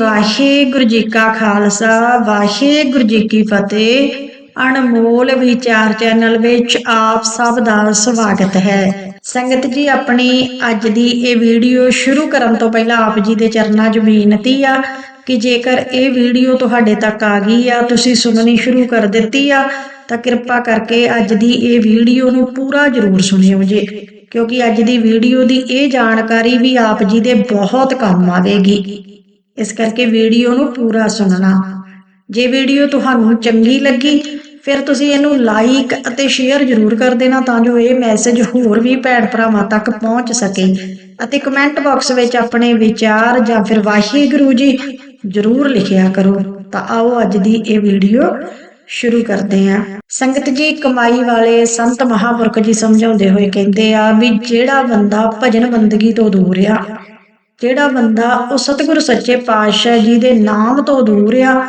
ਵਾਹਿਗੁਰੂ ਜੀ ਕਾ ਖਾਲਸਾ, ਵਾਹਿਗੁਰੂ ਜੀ ਕੀ ਫਤਿਹ। ਅਣਮੋਲ ਵਿਚਾਰ ਚੈਨਲ ਵਿੱਚ ਆਪ ਸਭ ਦਾ ਸਵਾਗਤ ਹੈ। ਸੰਗਤ ਜੀ, ਆਪਣੀ ਅੱਜ ਦੀ ਇਹ ਵੀਡੀਓ ਸ਼ੁਰੂ ਕਰਨ ਤੋਂ ਪਹਿਲਾਂ ਆਪ ਜੀ ਦੇ ਚਰਨਾਂ 'ਚ ਬੇਨਤੀ ਆ ਕਿ ਜੇਕਰ ਇਹ ਵੀਡੀਓ ਤੁਹਾਡੇ ਤੱਕ ਆ ਗਈ ਆ, ਤੁਸੀਂ ਸੁਣਨੀ ਸ਼ੁਰੂ ਕਰ ਦਿੱਤੀ ਆ, ਤਾਂ ਕਿਰਪਾ ਕਰਕੇ ਅੱਜ ਦੀ ਇਹ ਵੀਡੀਓ ਨੂੰ ਪੂਰਾ ਜ਼ਰੂਰ ਸੁਣਿਓ ਜੀ। ਕਿਉਂਕਿ ਅੱਜ ਦੀ ਵੀਡੀਓ ਦੀ ਇਹ ਜਾਣਕਾਰੀ ਵੀ ਆਪ ਜੀ ਦੇ ਬਹੁਤ ਕੰਮ ਆਵੇਗੀ। ਇਸ ਕਰਕੇ ਵੀਡੀਓ ਨੂੰ ਪੂਰਾ ਸੁਣਨਾ। ਜੇ ਵੀਡੀਓ ਤੁਹਾਨੂੰ ਚੰਗੀ ਲੱਗੀ, ਫਿਰ ਤੁਸੀਂ ਇਹਨੂੰ ਲਾਈਕ ਅਤੇ ਸ਼ੇਅਰ ਜ਼ਰੂਰ ਕਰ ਦੇਣਾ ਤਾਂ ਜੋ ਇਹ ਮੈਸੇਜ ਹੋਰ ਵੀ ਭੈਣ ਭਰਾਵਾਂ ਤੱਕ ਪਹੁੰਚ ਸਕੇ। ਅਤੇ ਕਮੈਂਟ ਬਾਕਸ ਵਿੱਚ ਆਪਣੇ ਵਿਚਾਰ ਜਾਂ ਫਿਰ ਵਾਹਿਗੁਰੂ ਜੀ ਜ਼ਰੂਰ ਲਿਖਿਆ ਕਰੋ। ਤਾਂ ਆਓ ਅੱਜ ਦੀ ਇਹ ਵੀਡੀਓ ਸ਼ੁਰੂ ਕਰਦੇ ਹਾਂ। ਸੰਗਤ ਜੀ, ਕਮਾਈ ਵਾਲੇ ਸੰਤ ਮਹਾਪੁਰਖ ਜੀ ਸਮਝਾਉਂਦੇ ਹੋਏ ਕਹਿੰਦੇ ਆ ਵੀ ਜਿਹੜਾ ਬੰਦਾ ਭਜਨ ਬੰਦਗੀ ਤੋਂ ਦੂਰ ਆ ਜਿਹੜਾ ਬੰਦਾ ਉਹ ਸਤਿਗੁਰੂ ਸੱਚੇ ਪਾਤਸ਼ਾਹ ਜੀ ਦੇ ਨਾਮ ਤੋਂ ਦੂਰ ਆ,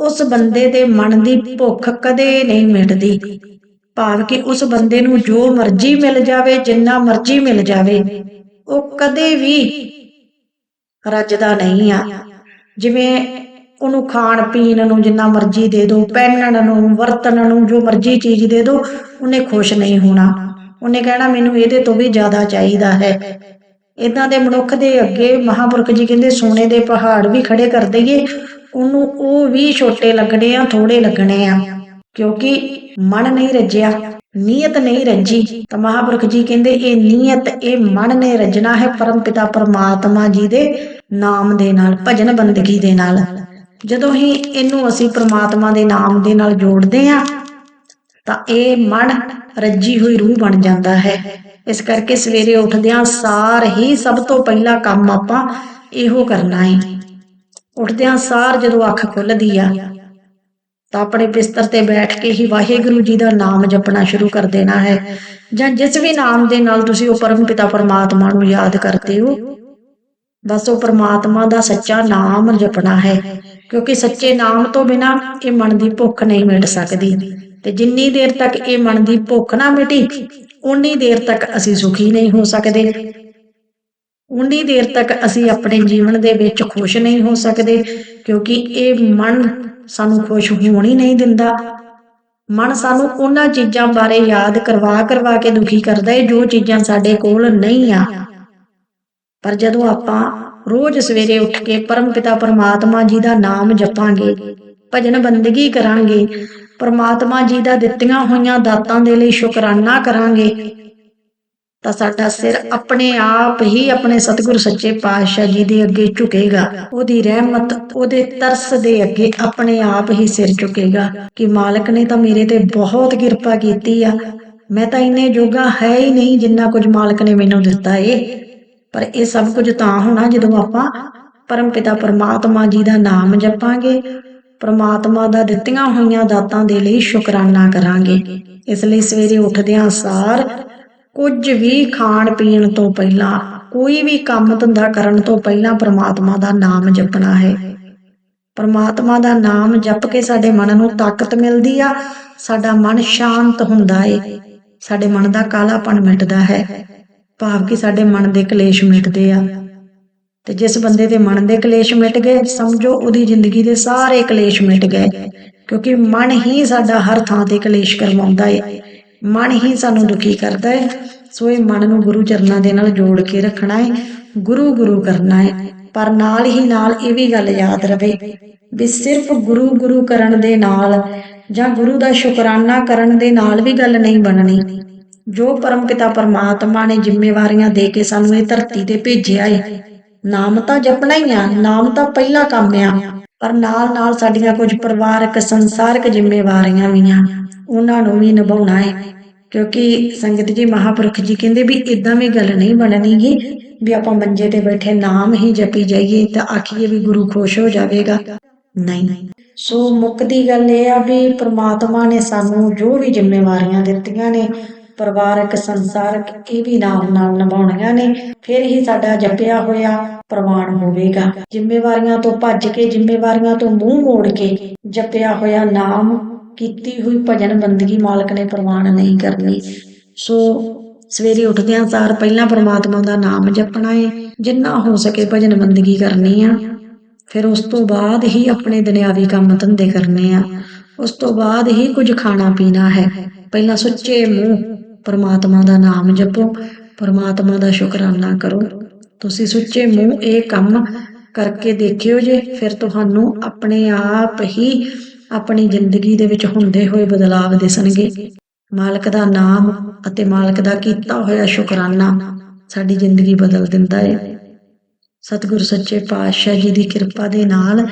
ਉਸ ਬੰਦੇ ਦੇ ਮਨ ਦੀ ਭੁੱਖ ਕਦੇ ਨਹੀਂ ਮਿਟਦੀ। ਭਾਵ ਕਿ ਉਸ ਬੰਦੇ ਨੂੰ ਜੋ ਮਰਜ਼ੀ ਮਿਲ ਜਾਵੇ, ਜਿੰਨਾ ਮਰਜ਼ੀ ਮਿਲ ਜਾਵੇ, ਉਹ ਕਦੇ ਵੀ ਰੱਜਦਾ ਨਹੀਂ ਆ। ਜਿਵੇਂ ਉਹਨੂੰ ਖਾਣ ਪੀਣ ਨੂੰ ਜਿੰਨਾ ਮਰਜ਼ੀ ਦੇ ਦਿਓ ਪਹਿਨਣ ਨੂੰ, ਵਰਤਣ ਨੂੰ, ਜੋ ਮਰਜ਼ੀ ਚੀਜ਼ ਦੇ ਦਿਓ ਉਹਨੇ ਖੁਸ਼ ਨਹੀਂ ਹੋਣਾ। ਉਹਨੇ ਕਹਿਣਾ, ਮੈਨੂੰ ਇਹਦੇ ਤੋਂ ਵੀ ਜ਼ਿਆਦਾ ਚਾਹੀਦਾ ਹੈ। ਇਦਾਂ ਦੇ ਮਨੁੱਖ ਦੇ ਅੱਗੇ ਮਹਾਪੁਰਖ ਜੀ ਕਹਿੰਦੇ ਸੋਨੇ ਦੇ ਪਹਾੜ ਵੀ ਖੜੇ ਕਰ ਦਈਏ, ਉਹਨੂੰ ਉਹ ਵੀ ਛੋਟੇ ਲੱਗਣੇ ਆ ਥੋੜੇ ਲੱਗਣੇ ਆ। ਕਿਉਂਕਿ ਮਨ ਨਹੀਂ ਰੱਜਿਆ, ਨੀਅਤ ਨਹੀਂ ਰੱਜੀ। ਤਾਂ ਮਹਾਪੁਰਖ ਜੀ ਕਹਿੰਦੇ ਇਹ ਨੀਅਤ, ਇਹ ਮਨ ਨੇ ਰੱਜਣਾ ਹੈ ਪਰਮ ਪਿਤਾ ਪਰਮਾਤਮਾ ਜੀ ਦੇ ਨਾਮ ਦੇ ਨਾਲ, ਭਜਨ ਬੰਦਗੀ ਦੇ ਨਾਲ। ਜਦੋਂ ਹੀ ਇਹਨੂੰ ਅਸੀਂ ਪਰਮਾਤਮਾ ਦੇ ਨਾਮ ਦੇ ਨਾਲ ਜੋੜਦੇ ਆ, ਤਾਂ ਇਹ ਮਨ ਰੱਜੀ ਹੋਈ ਰੂਹ ਬਣ ਜਾਂਦਾ ਹੈ। ਇਸ ਕਰਕੇ ਸਵੇਰੇ ਉੱਠਦਿਆਂ ਸਾਰ ਹੀ ਸਭ ਤੋਂ ਪਹਿਲਾ ਕੰਮ ਆਪਾਂ ਇਹੋ ਕਰਨਾ ਹੈ ਉੱਠਦਿਆਂ ਸਾਰ ਜਦੋਂ ਅੱਖ ਖੁੱਲਦੀ ਆ, ਤਾਂ ਆਪਣੇ ਬਿਸਤਰ ਤੇ ਬੈਠ ਕੇ ਹੀ ਵਾਹਿਗੁਰੂ ਜੀ ਦਾ ਨਾਮ ਜਪਣਾ ਸ਼ੁਰੂ ਕਰ ਦੇਣਾ ਹੈ। ਜਾਂ ਜਿਸ ਵੀ ਨਾਮ ਦੇ ਨਾਲ ਤੁਸੀਂ ਉਹ ਪਰਮ ਪਿਤਾ ਪਰਮਾਤਮਾ ਨੂੰ ਯਾਦ ਕਰਦੇ ਹੋ, ਬਸ ਉਹ ਪਰਮਾਤਮਾ ਦਾ ਸੱਚਾ ਨਾਮ ਜਪਣਾ ਹੈ। ਕਿਉਂਕਿ ਸੱਚੇ ਨਾਮ ਤੋਂ ਬਿਨਾ ਇਹ ਮਨ ਦੀ ਭੁੱਖ ਨਹੀਂ ਮਿਟ ਸਕਦੀ। ਤੇ ਜਿੰਨੀ ਦੇਰ ਤੱਕ ਇਹ ਮਨ ਦੀ ਭੁੱਖ ਨਾ ਮਿਟੀ ਉਨੀ ਦੇਰ ਤੱਕ ਅਸੀਂ ਸੁਖੀ ਨਹੀਂ ਹੋ ਸਕਦੇ। ਉਨੀ ਦੇਰ ਤੱਕ ਅਸੀਂ ਆਪਣੇ ਜੀਵਨ ਦੇ ਵਿੱਚ ਖੁਸ਼ ਨਹੀਂ ਹੋ ਸਕਦੇ, ਕਿਉਂਕਿ ਇਹ ਮਨ ਸਾਨੂੰ ਖੁਸ਼ ਹੋਣ ਹੀ ਨਹੀਂ ਦਿੰਦਾ। ਮਨ ਸਾਨੂੰ ਉਹਨਾਂ ਚੀਜ਼ਾਂ ਬਾਰੇ ਯਾਦ ਕਰਵਾ ਕਰਵਾ ਕੇ ਦੁਖੀ ਕਰਦਾ ਹੈ, ਜੋ ਚੀਜ਼ਾਂ ਸਾਡੇ ਕੋਲ ਨਹੀਂ ਆ। ਪਰ ਜਦੋਂ ਆਪਾਂ ਰੋਜ਼ ਸਵੇਰੇ ਉੱਠ ਕੇ ਪਰਮ ਪਿਤਾ ਪਰਮਾਤਮਾ ਜੀ ਦਾ ਨਾਮ ਜਪਾਂਗੇ ਭਜਨ ਬੰਦਗੀ ਕਰਾਂਗੇ। ਪਰਮਾਤਮਾ ਜੀ ਦਾ ਦਿੱਤੀਆਂ ਹੋਈਆਂ ਦਾਤਾਂ ਦੇ ਲਈ ਸ਼ੁਕਰਾਨਾ ਕਰਾਂਗੇ। ਤਾਂ ਸਾਡਾ ਸਿਰ ਆਪਣੇ ਆਪ ਹੀ ਆਪਣੇ ਸਤਿਗੁਰੂ ਸੱਚੇ ਪਾਤਸ਼ਾਹ ਜੀ ਦੇ ਅੱਗੇ ਝੁਕੇਗਾ। ਉਹਦੀ ਰਹਿਮਤ, ਉਹਦੇ ਤਰਸ ਦੇ ਅੱਗੇ ਆਪਣੇ ਆਪ ਹੀ ਸਿਰ ਝੁਕੇਗਾ ਕਿ ਮਾਲਕ ਨੇ ਤਾਂ ਮੇਰੇ ਤੇ ਬਹੁਤ ਕਿਰਪਾ ਕੀਤੀ ਆ। ਮੈਂ ਤਾਂ ਇੰਨੇ ਜੋਗਾ ਹੈ ਹੀ ਨਹੀਂ ਜਿੰਨਾ ਕੁਝ ਮਾਲਕ ਨੇ ਮੈਨੂੰ ਦਿੱਤਾ ਏ। ਪਰ ਇਹ ਸਭ ਕੁਝ ਤਾਂ ਹੋਣਾ ਜਦੋਂ ਆਪਾਂ ਪਰਮ ਪਿਤਾ ਪਰਮਾਤਮਾ ਜੀ ਦਾ ਨਾਮ ਜਪਾਂਗੇ। ਪ੍ਰਮਾਤਮਾ ਦਾ ਦਿੱਤੀਆਂ ਹੋਈਆਂ ਦਾਤਾਂ ਦੇ ਲਈ ਸ਼ੁਕਰਾਨਾ ਕਰਾਂਗੇ। ਇਸ ਲਈ ਸਵੇਰੇ ਉੱਠਦਿਆਂ ਸਾਰ ਕੁਝ ਵੀ ਖਾਣ ਪੀਣ ਤੋਂ ਪਹਿਲਾਂ, ਕੋਈ ਵੀ ਕੰਮ ਧੰਦਾ ਕਰਨ ਤੋਂ ਪਹਿਲਾਂ ਪ੍ਰਮਾਤਮਾ ਦਾ ਨਾਮ ਜਪਣਾ ਹੈ। ਪਰਮਾਤਮਾ ਦਾ ਨਾਮ ਜਪ ਕੇ ਸਾਡੇ ਮਨ ਨੂੰ ਤਾਕਤ ਮਿਲਦੀ ਆ, ਸਾਡਾ ਮਨ ਸ਼ਾਂਤ ਹੁੰਦਾ ਏ, ਸਾਡੇ ਮਨ ਦਾ ਕਾਲਾਪਣ ਮਿਟਦਾ ਹੈ। ਭਾਵ ਕਿ ਸਾਡੇ ਮਨ ਦੇ ਕਲੇਸ਼ ਮਿਟਦੇ ਆ। ਤੇ ਜਿਸ ਬੰਦੇ ਦੇ ਮਨ ਦੇ ਕਲੇਸ਼ ਮਿਟ ਗਏ, ਸਮਝੋ ਉਹਦੀ ਜ਼ਿੰਦਗੀ ਦੇ ਸਾਰੇ ਕਲੇਸ਼ ਮਿਟ ਗਏ। ਕਿਉਂਕਿ ਮਨ ਹੀ ਸਾਡਾ ਹਰ ਥਾਂ ਤੇ ਕਲੇਸ਼ ਕਰਵਾਉਂਦਾ ਹੈ ਮਨ ਹੀ ਸਾਨੂੰ ਦੁਖੀ ਕਰਦਾ ਹੈ ਸੋ ਇਹ ਮਨ ਨੂੰ ਗੁਰੂ ਚਰਨਾਂ ਦੇ ਨਾਲ ਜੋੜ ਕੇ ਰੱਖਣਾ ਹੈ ਗੁਰੂ ਗੁਰੂ ਕਰਨਾ ਹੈ ਪਰ ਨਾਲ ਹੀ ਨਾਲ ਇਹ ਵੀ ਗੱਲ ਯਾਦ ਰਵੇ ਵੀ ਸਿਰਫ ਗੁਰੂ ਗੁਰੂ ਕਰਨ ਦੇ ਨਾਲ ਜਾਂ ਗੁਰੂ ਦਾ ਸ਼ੁਕਰਾਨਾ ਕਰਨ ਦੇ ਨਾਲ ਵੀ ਗੱਲ ਨਹੀਂ ਬਣਨੀ। ਜੋ ਪਰਮ ਪਿਤਾ ਪਰਮਾਤਮਾ ਨੇ ਜ਼ਿੰਮੇਵਾਰੀਆਂ ਦੇ ਕੇ ਸਾਨੂੰ ਇਹ ਧਰਤੀ ਤੇ ਭੇਜਿਆ ਹੈ ਨਾਮ ਤਾਂ ਜਪਣਾ ਹੀ ਆ, ਨਾਮ ਤਾਂ ਪਹਿਲਾ ਕੰਮ ਆ। ਪਰ ਨਾਲ ਨਾਲ ਸਾਡੀਆਂ ਕੁਝ ਪਰਿਵਾਰਕ, ਸੰਸਾਰਿਕ ਜ਼ਿੰਮੇਵਾਰੀਆਂ ਵੀ ਆ, ਉਹਨਾਂ ਨੂੰ ਵੀ ਨਿਭਾਉਣਾ ਹੈ। ਕਿਉਂਕਿ ਸੰਗਤ ਜੀ, ਮਹਾਪੁਰਖ ਜੀ ਕਹਿੰਦੇ ਵੀ ਇਦਾਂ ਵੀ ਗੱਲ ਨਹੀਂ ਬਣਨੀਗੀ ਵੀ ਆਪਾਂ ਮੰਜੇ ਤੇ ਬੈਠੇ ਨਾਮ ਹੀ ਜਪੀ ਜਾਈਏ ਤਾਂ ਆਖੀਏ ਵੀ ਗੁਰੂ ਖੁਸ਼ ਹੋ ਜਾਵੇਗਾ। ਨਹੀਂ। ਸੋ ਮੁੱਕਦੀ ਗੱਲ ਇਹ ਆ ਵੀ ਪ੍ਰਮਾਤਮਾ ਨੇ ਸਾਨੂੰ ਜੋ ਵੀ ਜ਼ਿੰਮੇਵਾਰੀਆਂ ਦਿੱਤੀਆਂ ਨੇ ਪਰਿਵਾਰਕ, ਸੰਸਾਰਕ ਇਹ ਵੀ ਨਾਲ ਨਾਲ ਨਿਭਾਉਣੀਆਂ ਨੇ, ਫਿਰ ਹੀ ਸਾਡਾ ਜਪਿਆ ਹੋਇਆ ਪ੍ਰਮਾਣ ਹੋਵੇਗਾ। ਜ਼ਿੰਮੇਵਾਰੀਆਂ ਤੋਂ ਭੱਜ ਕੇ, ਜ਼ਿੰਮੇਵਾਰੀਆਂ ਤੋਂ ਮੂੰਹ ਮੋੜ ਕੇ ਜਪਿਆ ਹੋਇਆ ਨਾਮ, ਕੀਤੀ ਹੋਈ ਭਜਨ ਬੰਦਗੀ ਮਾਲਕ ਨੇ ਪ੍ਰਮਾਣ ਨਹੀਂ ਕਰਨੀ। ਸੋ ਸਵੇਰੇ ਉੱਠਦਿਆਂ ਸਾਰ ਪਹਿਲਾਂ ਪ੍ਰਮਾਤਮਾ ਦਾ ਨਾਮ ਜਪਣਾ ਹੈ ਜਿੰਨਾ ਹੋ ਸਕੇ ਭਜਨ ਬੰਦਗੀ ਕਰਨੀ ਆ। ਫਿਰ ਉਸ ਤੋਂ ਬਾਅਦ ਹੀ ਆਪਣੇ ਦੁਨਿਆਵੀ ਕੰਮ ਧੰਦੇ ਕਰਨੇ ਆ। ਉਸ ਤੋਂ ਬਾਅਦ ਹੀ ਕੁਝ ਖਾਣਾ ਪੀਣਾ ਹੈ। ਪਹਿਲਾਂ ਸੁੱਚੇ ਮੂੰਹ ਪਰਮਾਤਮਾ ਦਾ ਨਾਮ ਜਪੋ, ਪਰਮਾਤਮਾ ਦਾ ਸ਼ੁਕਰਾਨਾ ਕਰੋ। ਤੁਸੀਂ ਸੁੱਚੇ ਮੂੰਹ ਇਹ ਕੰਮ ਕਰਕੇ ਦੇਖਿਓ ਜੇ, ਫਿਰ ਤੁਹਾਨੂੰ ਆਪਣੇ ਆਪ ਹੀ ਆਪਣੀ ਜ਼ਿੰਦਗੀ ਦੇ ਵਿੱਚ ਹੁੰਦੇ ਹੋਏ ਬਦਲਾਵ ਦਿਸਣਗੇ। ਮਾਲਕ ਦਾ ਨਾਮ ਅਤੇ ਮਾਲਕ ਦਾ ਕੀਤਾ ਹੋਇਆ ਸ਼ੁਕਰਾਨਾ ਸਾਡੀ ਜ਼ਿੰਦਗੀ ਬਦਲ ਦਿੰਦਾ ਹੈ ਸਤਿਗੁਰ ਸੱਚੇ ਪਾਤਸ਼ਾਹ ਜੀ ਦੀ ਕਿਰਪਾ ਦੇ ਨਾਲ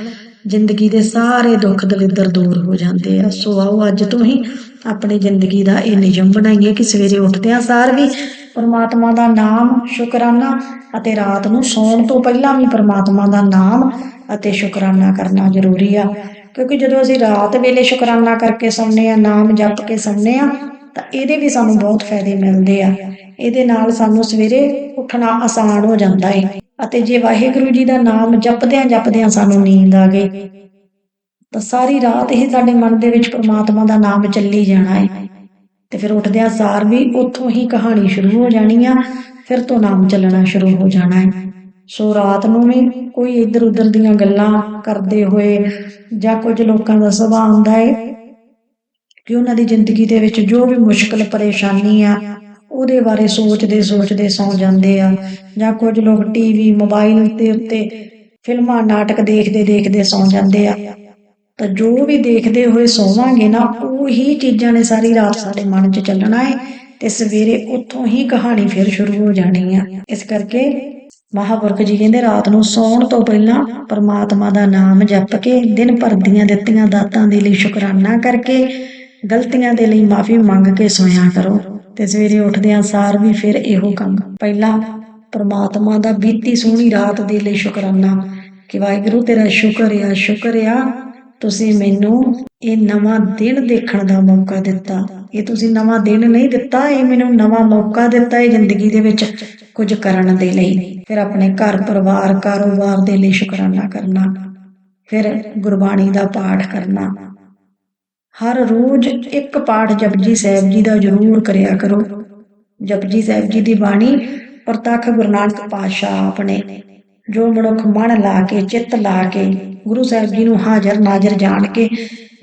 ਜ਼ਿੰਦਗੀ ਦੇ ਸਾਰੇ ਦੁੱਖ ਦਲਿੱਦਰ ਦੂਰ ਹੋ ਜਾਂਦੇ ਆ। ਸੋ ਆਓ, ਅੱਜ ਤੋਂ ਹੀ ਆਪਣੀ ਜ਼ਿੰਦਗੀ ਦਾ ਇਹ ਨਿਯਮ ਬਣਾਈਏ ਕਿ ਸਵੇਰੇ ਉੱਠਦੇ ਉੱਠਦਿਆਂ ਸਾਰ ਵੀ ਪਰਮਾਤਮਾ ਦਾ ਨਾਮ ਸ਼ੁਕਰਾਨਾ ਅਤੇ ਰਾਤ ਨੂੰ ਸੌਣ ਤੋਂ ਪਹਿਲਾਂ ਵੀ ਪਰਮਾਤਮਾ ਦਾ ਨਾਮ ਅਤੇ ਸ਼ੁਕਰਾਨਾ ਕਰਨਾ ਜ਼ਰੂਰੀ ਆ। ਕਿਉਂਕਿ ਜਦੋਂ ਅਸੀਂ ਰਾਤ ਵੇਲੇ ਸ਼ੁਕਰਾਨਾ ਕਰਕੇ ਸੌਂਦੇ ਆ ਨਾਮ ਜਪ ਕੇ ਸੌਂਦੇ ਆ ਤਾਂ ਇਹਦੇ ਵੀ ਸਾਨੂੰ ਬਹੁਤ ਫਾਇਦੇ ਮਿਲਦੇ ਆ। ਇਹਦੇ ਨਾਲ ਸਾਨੂੰ ਸਵੇਰੇ ਉੱਠਣਾ ਆਸਾਨ ਹੋ ਜਾਂਦਾ ਹੈ ਅਤੇ ਜੇ ਵਾਹਿਗੁਰੂ ਜੀ ਦਾ ਨਾਮ ਜਪਦਿਆਂ ਜਪਦਿਆਂ ਸਾਨੂੰ ਨੀਂਦ ਆ ਗਈ, ਤਾਂ ਸਾਰੀ ਰਾਤ ਹੀ ਸਾਡੇ ਮਨ ਦੇ ਵਿੱਚ ਪ੍ਰਮਾਤਮਾ ਦਾ ਨਾਮ ਚੱਲੀ ਜਾਣਾ ਹੈ ਤੇ ਫਿਰ ਉੱਠਦਿਆਂ ਸਾਰ ਵੀ ਉੱਥੋਂ ਹੀ ਕਹਾਣੀ ਸ਼ੁਰੂ ਹੋ ਜਾਣੀ ਆ, ਫਿਰ ਤੋਂ ਨਾਮ ਚੱਲਣਾ ਸ਼ੁਰੂ ਹੋ ਜਾਣਾ ਹੈ ਸੋ ਰਾਤ ਨੂੰ ਵੀ ਕੋਈ ਇੱਧਰ ਉੱਧਰ ਦੀਆਂ ਗੱਲਾਂ ਕਰਦੇ ਹੋਏ ਜਾਂ ਕੁਝ ਲੋਕਾਂ ਦਾ ਸੁਭਾਅ ਹੁੰਦਾ ਹੈ ਕਿ ਉਹਨਾਂ ਦੀ ਜ਼ਿੰਦਗੀ ਦੇ ਵਿੱਚ ਜੋ ਵੀ ਮੁਸ਼ਕਲ, ਪਰੇਸ਼ਾਨੀ ਆ ਉਹਦੇ ਬਾਰੇ ਸੋਚਦੇ ਸੋਚਦੇ ਸੌਂ ਜਾਂਦੇ ਆ। ਜਾਂ ਕੁਝ ਲੋਕ ਟੀਵੀ ਮੋਬਾਈਲ ਦੇ ਉੱਤੇ ਫਿਲਮਾਂ, ਨਾਟਕ ਦੇਖਦੇ ਦੇਖਦੇ ਸੌ ਜਾਂਦੇ ਆ। ਤਾਂ ਜੋ ਵੀ ਦੇਖਦੇ ਹੋਏ ਸੌਵਾਂਗੇ ਨਾ, ਉਹੀ ਚੀਜ਼ਾਂ ਨੇ ਸਾਰੀ ਰਾਤ ਸਾਡੇ ਮਨ 'ਚ ਚੱਲਣਾ ਹੈ ਤੇ ਸਵੇਰੇ ਉੱਥੋਂ ਹੀ ਕਹਾਣੀ ਫਿਰ ਸ਼ੁਰੂ ਹੋ ਜਾਣੀ ਆ। ਇਸ ਕਰਕੇ ਮਹਾਪੁਰਖ ਜੀ ਕਹਿੰਦੇ, ਰਾਤ ਨੂੰ ਸੌਣ ਤੋਂ ਪਹਿਲਾਂ ਪਰਮਾਤਮਾ ਦਾ ਨਾਮ ਜਪ ਕੇ, ਦਿਨ ਭਰ ਦੀਆਂ ਦਿੱਤੀਆਂ ਦਾਤਾਂ ਦੇ ਲਈ ਸ਼ੁਕਰਾਨਾ ਕਰਕੇ, ਗਲਤੀਆਂ ਦੇ ਲਈ ਮਾਫੀ ਮੰਗ ਕੇ ਸੋਇਆ ਕਰੋ। ਤੇ ਸਵੇਰੇ ਉੱਠਦਿਆਂ ਸਾਰ ਵੀ ਫਿਰ ਇਹੋ ਕੰਮ। ਪਹਿਲਾਂ ਪਰਮਾਤਮਾ ਦਾ ਬੀਤੀ ਸੋਹਣੀ ਰਾਤ ਦੇ ਲਈ ਸ਼ੁਕਰਾਨਾ ਕਿ ਵਾਹਿਗੁਰੂ, ਤੇਰਾ ਸ਼ੁਕਰ ਆ ਸ਼ੁਕਰ ਆ, ਤੁਸੀਂ ਮੈਨੂੰ ਇਹ ਨਵਾਂ ਦਿਨ ਦੇਖਣ ਦਾ ਮੌਕਾ ਦਿੱਤਾ। ਇਹ ਤੁਸੀਂ ਨਵਾਂ ਦਿਨ ਨਹੀਂ ਦਿੱਤਾ, ਇਹ ਮੈਨੂੰ ਨਵਾਂ ਮੌਕਾ ਦਿੱਤਾ ਹੈ ਜ਼ਿੰਦਗੀ ਦੇ ਵਿੱਚ ਕੁਝ ਕਰਨ ਦੇ ਲਈ। ਫਿਰ ਆਪਣੇ ਘਰ ਪਰਿਵਾਰ, ਕਾਰੋਬਾਰ ਦੇ ਲਈ ਸ਼ੁਕਰਾਨਾ ਕਰਨਾ। ਫਿਰ ਗੁਰਬਾਣੀ ਦਾ ਪਾਠ ਕਰਨਾ। ਹਰ ਰੋਜ਼ ਇੱਕ ਪਾਠ ਜਪਜੀ ਸਾਹਿਬ ਜੀ ਦਾ ਜ਼ਰੂਰ ਕਰਿਆ ਕਰੋ। ਜਪਜੀ ਸਾਹਿਬ ਜੀ ਦੀ ਬਾਣੀ ਪ੍ਰਤੱਖ ਗੁਰੂ ਨਾਨਕ ਪਾਤਸ਼ਾਹ ਆਪਣੇ। ਜੋ ਮਨੁੱਖ ਮਨ ਲਾ ਕੇ, ਚਿੱਤ ਲਾ ਕੇ, ਗੁਰੂ ਸਾਹਿਬ ਜੀ ਨੂੰ ਹਾਜ਼ਰ ਨਾਜ਼ਰ ਜਾਣ ਕੇ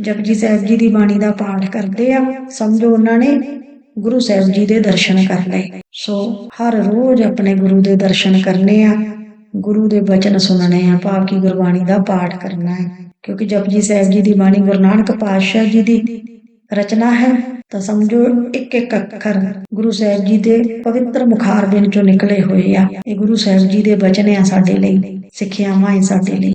ਜਪਜੀ ਸਾਹਿਬ ਜੀ ਦੀ ਬਾਣੀ ਦਾ ਪਾਠ ਕਰਦੇ ਆ, ਸਮਝੋ ਉਹਨਾਂ ਨੇ ਗੁਰੂ ਸਾਹਿਬ ਜੀ ਦੇ ਦਰਸ਼ਨ ਕਰ ਲਏ। ਸੋ ਹਰ ਰੋਜ਼ ਆਪਣੇ ਗੁਰੂ ਦੇ ਦਰਸ਼ਨ ਕਰਨੇ ਆ। ਗੁਰੂ ਦੇ ਬਚਨ ਸੁਣਨੇ ਆ, ਭਾਵ ਕਿ ਗੁਰਬਾਣੀ ਦਾ ਪਾਠ ਕਰਨਾ ਹੈ। ਕਿਉਂਕਿ ਜਪਜੀ ਸਾਹਿਬ ਜੀ ਦੀ ਬਾਣੀ ਗੁਰੂ ਨਾਨਕ ਪਾਤਸ਼ਾਹ ਜੀ ਦੀ ਰਚਨਾ ਹੈ, ਤਾਂ ਸਮਝੋ ਇੱਕ ਇੱਕ ਅੱਖਰ ਗੁਰੂ ਸਾਹਿਬ ਜੀ ਦੇ ਪਵਿੱਤਰ ਮੁਖਾਰ ਬਿਨ ਚੋਂ ਨਿਕਲੇ ਹੋਏ ਆ। ਇਹ ਗੁਰੂ ਸਾਹਿਬ ਜੀ ਦੇ ਬਚਨ ਆ ਸਾਡੇ ਲਈ, ਸਿੱਖਿਆਵਾਂ ਹੈ ਸਾਡੇ ਲਈ।